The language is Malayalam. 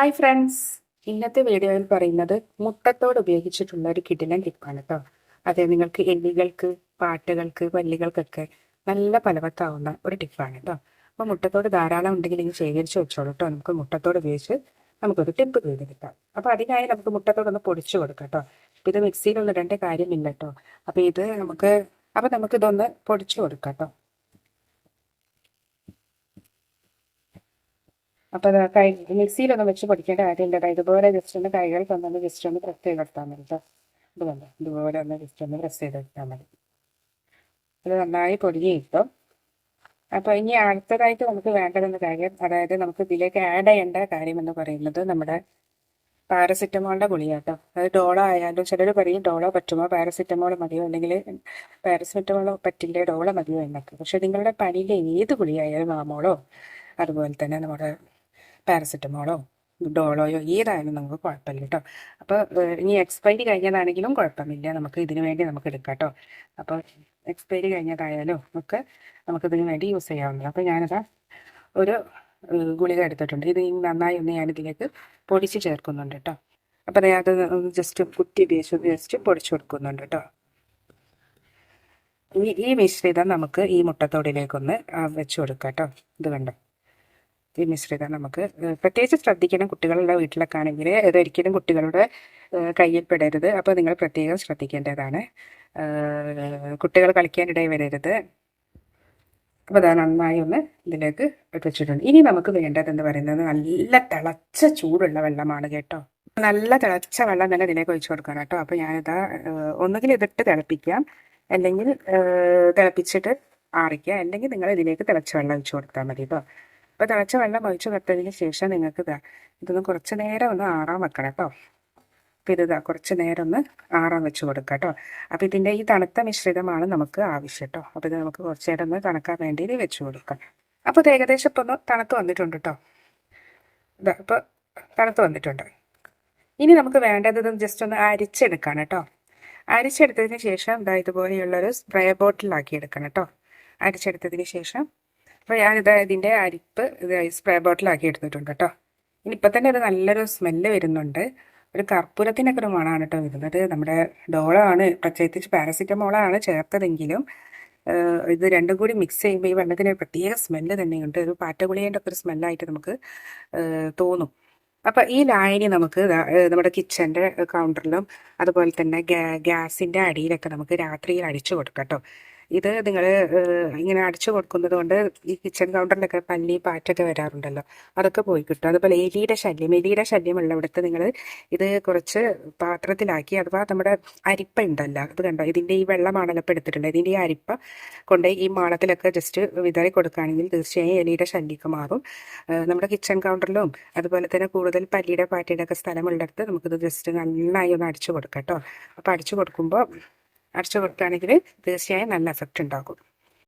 Hi friends. ഇന്നത്തെ വീഡിയോയിൽ പറയുന്നത് മുട്ടത്തോട് ഉപയോഗിച്ചിട്ടുള്ള ഒരു കിടിലൻ ടിപ്പാണ് കേട്ടോ അതെ നിങ്ങൾക്ക് എല്ലികൾക്ക് പാട്ടുകൾക്ക് വല്ലികൾക്കൊക്കെ നല്ല ഫലവത്താവുന്ന ഒരു ടിപ്പാണ് കേട്ടോ അപ്പോൾ മുട്ടത്തോട് ധാരാളം ഉണ്ടെങ്കിൽ ഇത് ശേഖരിച്ച് വെച്ചോളൂ കേട്ടോ നമുക്ക് മുട്ടത്തോട് ഉപയോഗിച്ച് നമുക്കൊരു ടിപ്പ് ചെയ്ത് കിട്ടാം. അപ്പോൾ അതിനായി നമുക്ക് മുട്ടത്തോടൊന്ന് പൊടിച്ചു കൊടുക്കാം കേട്ടോ അപ്പോൾ ഇത് മിക്സിയിലൊന്നും ഇടേണ്ട കാര്യമില്ല കേട്ടോ അപ്പോൾ ഇത് നമുക്ക് അപ്പോൾ നമുക്കിതൊന്ന് പൊടിച്ചു കൊടുക്കാം കേട്ടോ അപ്പോൾ അത് കൈ മിക്സിയിലൊന്നും വെച്ച് പൊടിക്കേണ്ട കാര്യമില്ല. ഇതുപോലെ ജസ്റ്റ് ഒന്ന് കൈകൾ തന്നൊന്ന് ജസ്റ്റ് ഒന്ന് പ്രസ് ചെയ്തെടുത്താൽ മതി കേട്ടോ ഇത് കണ്ടോ? ഇതുപോലെ ഒന്ന് ജസ്റ്റ് ഒന്ന് പ്രസ് ചെയ്തെടുത്താൽ മതി. ഇത് നന്നായി പൊടിഞ്ഞ് കിട്ടും. അപ്പോൾ ഇനി അടുത്തതായിട്ട് നമുക്ക് വേണ്ടതെന്ന കാര്യം അതായത് നമുക്ക് ഇതിലേക്ക് ആഡ് ചെയ്യേണ്ട കാര്യം എന്ന് പറയുന്നത് നമ്മുടെ പാരസിറ്റമോളിന്റെ ഗുളിക കേട്ടോ അത് ഡോളോ ആയാലും ചിലർ പറയും ഡോളോ പറ്റുമോ? പാരസിറ്റമോൾ മതിയോ? അല്ലെങ്കിൽ പാരസെറ്റമോളോ പറ്റില്ല? ഡോളോ മതിയോ എന്നൊക്കെ. പക്ഷെ നിങ്ങളുടെ പനിയിലെ ഏത് ഗുളിയായാലും മാമോളോ അതുപോലെ തന്നെ നമ്മുടെ പാരസെറ്റമോളോ ഡോളോയോ ഏതായാലും നമുക്ക് കുഴപ്പമില്ല കേട്ടോ അപ്പോൾ ഇനി എക്സ്പയറി കഴിഞ്ഞതാണെങ്കിലും കുഴപ്പമില്ല. നമുക്ക് ഇതിനു വേണ്ടി നമുക്ക് എടുക്കാം കേട്ടോ അപ്പോൾ എക്സ്പയറി കഴിഞ്ഞതായാലും ഒക്കെ നമുക്കിതിനു വേണ്ടി യൂസ് ചെയ്യാവുന്നതാണ്. അപ്പോൾ ഞാനതാ ഒരു ഗുളിക എടുത്തിട്ടുണ്ട്. ഇത് നന്നായി ഒന്ന് ഞാനിതിലേക്ക് പൊടിച്ച് ചേർക്കുന്നുണ്ട് കേട്ടോ അപ്പോൾ അത് ജസ്റ്റ് കുത്തി ഉപയോഗിച്ച് ജസ്റ്റ് പൊടിച്ചു കൊടുക്കുന്നുണ്ട് കേട്ടോ ഈ ഈ മിശ്രിതം നമുക്ക് ഈ മുട്ടത്തോടിലേക്കൊന്ന് വെച്ച് കൊടുക്കാം കേട്ടോ ഇത് കണ്ടോ? ഈ മിശ്രിതം നമുക്ക് പ്രത്യേകിച്ച് ശ്രദ്ധിക്കണം കുട്ടികളുടെ വീട്ടിലൊക്കെ ആണെങ്കിൽ ഇതൊരിക്കലും കുട്ടികളുടെ കയ്യിൽ പെടരുത് അപ്പോൾ നിങ്ങൾ പ്രത്യേകം ശ്രദ്ധിക്കേണ്ടതാണ്. കുട്ടികൾ കളിക്കാനിടയിൽ വരരുത്. അപ്പോൾ അത് നന്നായി ഒന്ന് ഇതിലേക്ക് വെച്ചിട്ടുണ്ട് ഇനി നമുക്ക് വേണ്ടതെന്ന് പറയുന്നത് നല്ല തിളച്ച ചൂടുള്ള വെള്ളമാണ് കേട്ടോ. നല്ല തിളച്ച വെള്ളം തന്നെ ഇതിലേക്ക് ഒഴിച്ചു കൊടുക്കണം കേട്ടോ. അപ്പോൾ ഞാനിതാ ഒന്നുകിൽ ഇതിട്ട് തിളപ്പിക്കാം അല്ലെങ്കിൽ തിളപ്പിച്ചിട്ട് ആറിക്കുക അല്ലെങ്കിൽ നിങ്ങൾ ഇതിലേക്ക് തിളച്ച വെള്ളം ഒഴിച്ചു കൊടുത്താൽ മതി കേട്ടോ. അപ്പോൾ തിളച്ച വെള്ളം ഒഴിച്ചു വെട്ടതിന് ശേഷം നിങ്ങൾക്ക് ഇതാ ഇതൊന്ന് കുറച്ച് നേരം ഒന്ന് ആറാൻ വെക്കണം കേട്ടോ. അപ്പോൾ ഇത് കുറച്ച് നേരം ഒന്ന് ആറാൻ വെച്ച് കൊടുക്കാം കേട്ടോ. അപ്പോൾ ഇതിന്റെ ഈ തണുത്ത മിശ്രിതമാണ് നമുക്ക് ആവശ്യം കേട്ടോ. അപ്പോൾ ഇത് നമുക്ക് കുറച്ച് നേരം ഒന്ന് തണുക്കാൻ വേണ്ടി വെച്ച് കൊടുക്കാം. അപ്പോൾ ഇത് ഏകദേശം ഇപ്പോൾ ഒന്ന് തണുത്ത് വന്നിട്ടുണ്ട് കേട്ടോ. ഇതാ അപ്പോൾ തണുത്ത് വന്നിട്ടുണ്ട്. ഇനി നമുക്ക് വേണ്ടത് ജസ്റ്റ് ഒന്ന് അരിച്ചെടുക്കാണ് കേട്ടോ. അരിച്ചെടുത്തതിന് ശേഷം ഇതാ ഇതുപോലെയുള്ളൊരു സ്പ്രേ ബോട്ടിലാക്കി എടുക്കണം കേട്ടോ. അരിച്ചെടുത്തതിന് ശേഷം അപ്പോൾ ഞാനിത് ഇതിന്റെ അരിപ്പ് ഇത് സ്പ്രേ ബോട്ടിലാക്കി എടുത്തിട്ടുണ്ട് കേട്ടോ ഇനിയിപ്പോൾ തന്നെ അത് നല്ലൊരു സ്മെല്ല് വരുന്നുണ്ട്. ഒരു കർപ്പൂരത്തിനൊക്കെ ഒരു മണമാണ് കേട്ടോ വരുന്നത്. നമ്മുടെ ഡോളാണ് പ്രത്യേകിച്ച് പാരസിറ്റമോളാണ് ചേർത്തതെങ്കിലും ഇത് രണ്ടും കൂടി മിക്സ് ചെയ്യുമ്പോൾ ഈ വെള്ളത്തിന് പ്രത്യേക സ്മെല്ല് തന്നെയുണ്ട്. ഒരു പാറ്റഗുളിയേന്റെ ഒക്കെ ഒരു സ്മെല്ലായിട്ട് നമുക്ക് തോന്നും. അപ്പോൾ ഈ ലായനി നമുക്ക് നമ്മുടെ കിച്ചന്റെ കൗണ്ടറിലും അതുപോലെ തന്നെ ഗ്യാസിന്റെ അടിയിലൊക്കെ നമുക്ക് രാത്രിയിൽ അടിച്ചു കൊടുക്കാം കേട്ടോ ഇത് നിങ്ങൾ ഇങ്ങനെ അടിച്ചു കൊടുക്കുന്നത് കൊണ്ട് ഈ കിച്ചൺ കൗണ്ടറിലൊക്കെ പല്ലി പാറ്റൊക്കെ വരാറുണ്ടല്ലോ. അതൊക്കെ പോയി കിട്ടും. അതുപോലെ എലിയുടെ ശല്യം. എലിയുടെ ശല്യമുള്ള ഇവിടുത്തെ നിങ്ങൾ ഇത് കുറച്ച് പാത്രത്തിലാക്കി അഥവാ നമ്മുടെ അരിപ്പ ഉണ്ടല്ലോ അത് കണ്ടോ? ഇതിന്റെ ഈ വെള്ളമാണല്ലോ ഇപ്പോൾ എടുത്തിട്ടുണ്ട് ഇതിന്റെ ഈ അരിപ്പ കൊണ്ട് ഈ മാളത്തിലൊക്കെ ജസ്റ്റ് വിതറി കൊടുക്കുകയാണെങ്കിൽ തീർച്ചയായും എലിയുടെ ശല്യമൊക്കെ മാറും. നമ്മുടെ കിച്ചൺ കൗണ്ടറിലും അതുപോലെ തന്നെ കൂടുതൽ പല്ലിയുടെ പാറ്റയുടെ ഒക്കെ സ്ഥലമുള്ളിടത്ത് നമുക്കിത് ജസ്റ്റ് നന്നായി ഒന്ന് അടിച്ചു കൊടുക്കാം കേട്ടോ. അപ്പോൾ അടിച്ചു കൊടുക്കുമ്പോൾ അടച്ചു കൊടുക്കുകയാണെങ്കിൽ തീർച്ചയായും നല്ല എഫക്റ്റ് ഉണ്ടാകും.